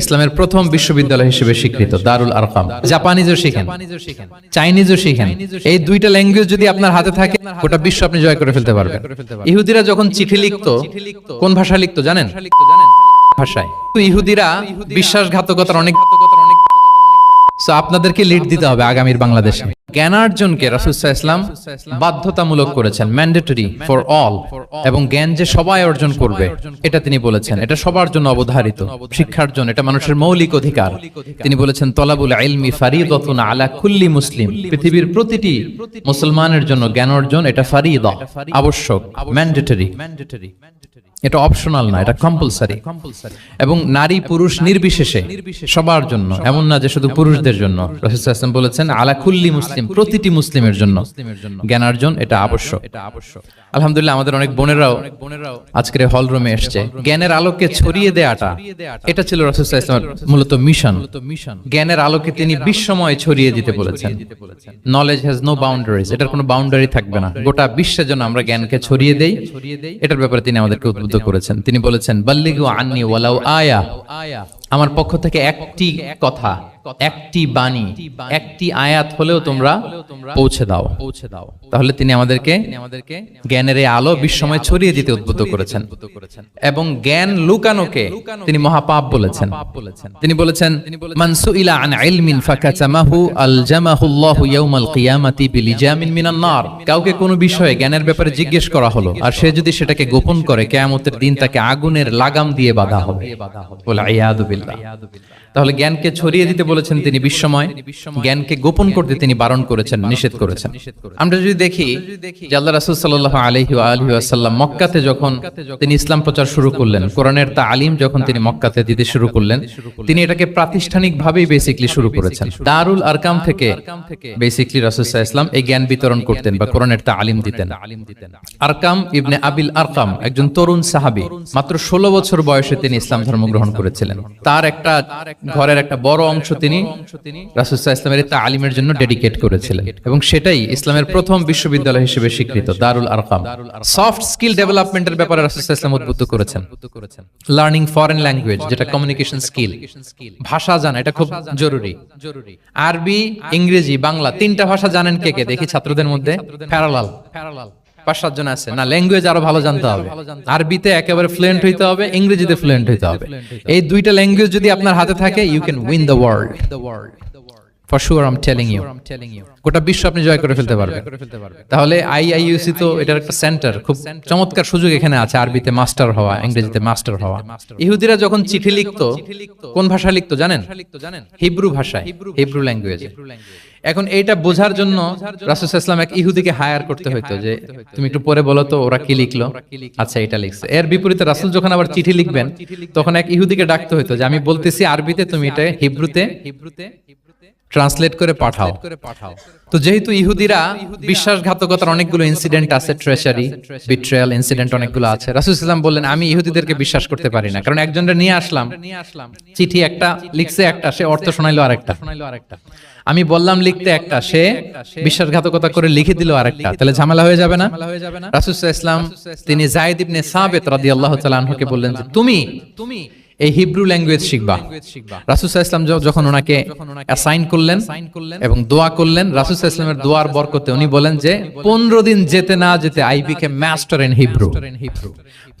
ইসলামের প্রথম বিশ্ববিদ্যালয় হিসেবে স্বীকৃত, দারুল আরকাম। জাপানিজও শিখেন, চাইনিজও শিখেন। এই দুইটা ল্যাঙ্গুয়েজ যদি আপনার হাতে থাকে, গোটা বিশ্ব আপনি জয় করে ফেলতে পারবেন। ইহুদিরা যখন চিঠি লিখতো, কোন ভাষা লিখতো জানেন? ভাষায়। ইহুদিরা বিশ্বাসঘাতকতার অনেক আপনাদেরকে লিড দিতে হবে আগামীর বাংলাদেশে। জ্ঞানার্জনকে রাসুলসাহ ইসলাম বাধ্যতামূলক করেছেন ম্যান্ডেটরি ফর অল এবং জ্ঞান যে সবাই অর্জন করবে, এটা তিনি বলেছেন। এটা সবার জন্য অবধারিত, শিক্ষার জন্য, এটা মানুষের মৌলিক অধিকার। তিনি বলেছেন, তলাবুল ইলমি ফারিদাতুন আলা কুল্লি মুসলিম। পৃথিবীর প্রতিটি মুসলমানের জন্য জ্ঞান অর্জন এটা আবশ্যক ম্যান্ডেটরি এটা অপশনাল না, এটা কম্পালসারি এবং নারী পুরুষ নির্বিশেষে সবার জন্য, এমন না যে শুধু পুরুষদের জন্য। বলেছেন, আলা কুল্লি মুসলিম। প্রতিটি মুসলিমের জন্য। জ্ঞানার্জন এটা আবশ্যক। এটা আবশ্যক। আলহামদুলিল্লাহ আমাদের অনেক বোনেরাও আজকের হল রুমে এসছে। জ্ঞানের আলোকে ছড়িয়ে দেয়াটা। এটা ছিল রসুল্লাহ ইসলামের মূলত মিশন। জ্ঞানের আলোকে তিনি বিশ্বময় ছড়িয়ে দিতে বলেছেন। নলেজ হ্যাজ নো বাউন্ডারিজ এটার কোনো বাউন্ডারি থাকবে না। গোটা বিশ্বের জন্য আমরা জ্ঞানকে ছড়িয়ে দেই। এটার ব্যাপারে তিনি আমাদেরকে উদ্বুদ্ধ করেছেন। তিনি বলেছেন বাল্লিগু আন্নি ওয়ালাউ আয়া। আমার পক্ষ থেকে একটি কথা, একটি বাণী, একটি আয়াত হলেও তোমরা পৌঁছে দাও। পৌঁছে দাও তাহলে তিনি আমাদেরকে আমাদেরকে জ্ঞানের এই আলো বিশ্বময় ছড়িয়ে দিতে উদ্বুদ্ধ করেছেন এবং জ্ঞান লুকানোকে তিনি মহাপাপ বলেছেন। তিনি বলেছেন মানসু ইলা আন ইলমিন ফাকাতামাহু আলজামাহুল্লাহু ইয়াউমাল কিয়ামাতি বিলিজামিন মিনান নার। কাউকে কোনো বিষয়ে জ্ঞানের ব্যাপারে জিজ্ঞেস করা হলো, আর সে যদি সেটাকে গোপন করে, কিয়ামতের দিন তাকে আগুনের লাগাম দিয়ে বাধা হবে। বলে আয়াদু বিল্লাহ তাহলে জ্ঞানকে ছড়িয়ে দিতে বলেছেন তিনি বিশ্বময় জ্ঞানকে গোপন করতে তিনি বারণ করেছেন নিষেধ করেছেন। আমরা যদি দেখি যে আল্লাহ রাসূল সাল্লাল্লাহু আলাইহি ওয়া আলিহি ওয়াসাল্লাম মক্কাতে যখন তিনি ইসলাম প্রচার শুরু করলেন কোরআনের তালিম যখন তিনি মক্কাতে দিতে শুরু করলেন তিনি এটাকে প্রাতিষ্ঠানিকভাবেই বেসিকলি শুরু করেছেন। দারুল আরকাম থেকে বেসিকলি রাসূল সাল্লাল্লাহু ইসলাম এই জ্ঞান বিতরণ করতেন বা কোরআনের তালিম দিতেন। আরকাম ইবনে আবিল আরকাম একজন তরুণ সাহাবী মাত্র ষোলো বছর বয়সে তিনি ইসলাম ধর্ম গ্রহণ করেছিলেন। তার একটা ঘরের একটা বড় অংশ তিনি রাসুসাহ ইসলামের তালিমের জন্য ডেডিকেট করেছিলেন। এবং সেটাই ইসলামের প্রথম বিশ্ববিদ্যালয় হিসেবে স্বীকৃত, দারুল আরকাম। সফট স্কিল ডেভেলপমেন্টের ব্যাপারে রাসুসাহ ইসলাম উদ্বুদ্ধ করেছেন। লার্নিং ফরেন ল্যাঙ্গুয়েজ, যেটা কমিউনিকেশন স্কিল। ভাষা জানা, এটা খুব জরুরি। আরবি, ইংরেজি, বাংলা, তিনটা ভাষা জানেন কে কে? দেখি ছাত্রদের মধ্যে। Parallel parallel. পাঁচ সাতজন আছে। না ল্যাঙ্গুয়েজ আরও ভালো জানতে হবে। আরবিতে একেবারে ফ্লুয়েন্ট হইতে হবে, ইংরেজিতে ফ্লুয়েন্ট হইতে হবে। এই দুইটা ল্যাঙ্গুয়েজ যদি আপনার হাতে থাকে you can win the world for I'm telling you গোটা বিশ্ব আপনি জয় করে ফেলতে পারবেন। তাহলে আইআইইউসি তো এটার একটা সেন্টার খুব চমৎকার সুযোগ এখানে আছে, আরবিতে মাস্টার হওয়া, ইংরেজিতে মাস্টার হওয়া। ইহুদিরা যখন চিঠি লিখতো, কোন ভাষা লিখতো জানেন? হিব্রু ভাষায়, হিব্রু ল্যাঙ্গুয়েজে এখন এইটা বোঝার জন্য রাসুল ইসলাম এক ইহুদিকে হায়ার করতে হইতো যে, তুমি একটু পরে বলো তো, ওরা কি লিখলো? আচ্ছা এটা লিখছে। এর বিপরীতে রাসুল যখন আবার চিঠি লিখবেন, তখন এক ইহুদিকে ডাকতে হইতো যে, আমি বলতেছি আরবিতে, তুমি এটা হিব্রুতে হিব্রুতে ট্রান্সলেট করে পাঠাও। তো যেহেতু ইহুদিরা বিশ্বাসঘাতকতার অনেকগুলো ইনসিডেন্ট আছে ট্রেশারি বিট্রেয়াল ইনসিডেন্ট অনেকগুলো আছে, রাসুল ইসলাম বললেন, আমি ইহুদিদেরকে বিশ্বাস করতে পারি না, কারণ একজনটা নিয়ে আসলাম, চিঠি একটা, লিখছে একটা, সে অর্থ শোনাইলো আরেকটা। আমি বললাম, লিখতে একটা, সে বিশ্বাসঘাতকতা করে লিখে দিল আরেকটা, তাহলে ঝামেলা হয়ে যাবে না? রাসুল ইসলাম তিনি জায়দ ইবনে সাবেত রাদিয়াল্লাহু তাআলা আনহুকে বললেন যে তুমি তুমি এই হিব্রু ল্যাঙ্গুয়েজ শিখবা। রাসুসাহ ইসলাম যখন ওনাকে অ্যাসাইন করলেন এবং দোয়া করলেন রাসুসাহ ইসলামের দোয়ার বরকতে উনি বলেন যে, পনেরো দিন যেতে না যেতে I became master in Hebrew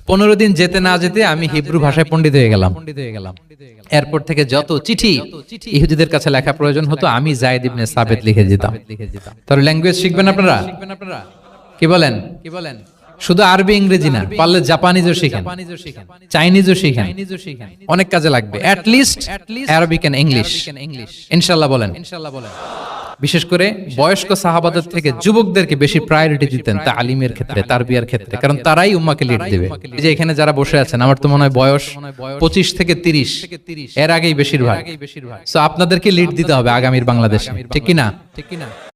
পনেরো দিন যেতে না যেতে আমি হিব্রু ভাষায় পণ্ডিত হয়ে গেলাম। এরপর থেকে যত চিঠি ইহুদিদের কাছে লেখা প্রয়োজন হতো, আমি জায়দ ইবনে সাবেত লিখে যেতাম তাহলে ল্যাঙ্গুয়েজ শিখবেন আপনারা? কি বলেন কি বলেন? শুধু আরবি, ইংরেজি না, পারলে জাপানিজও শিখেন, চাইনিজও শিখেন। অনেক কাজে লাগবে। অ্যাট লিস্ট ইংলিশ ইনশাআল্লাহ বলেন। বিশেষ করে বয়স্ক সাহাবাদের থেকে যুবকদেরকে বেশি প্রায়োরিটি দিতেন তা আলিমের ক্ষেত্রে তার বিয়ার ক্ষেত্রে। কারণ তারাই উম্মাকে লিড দেবে। এই যে এখানে যারা বসে আছেন, আমার তো মনে হয় বয়স পঁচিশ থেকে তিরিশ, এর আগেই বেশিরভাগ। তো আপনাদেরকে লিড দিতে হবে আগামীর বাংলাদেশে। ঠিক কিনা ঠিক কিনা?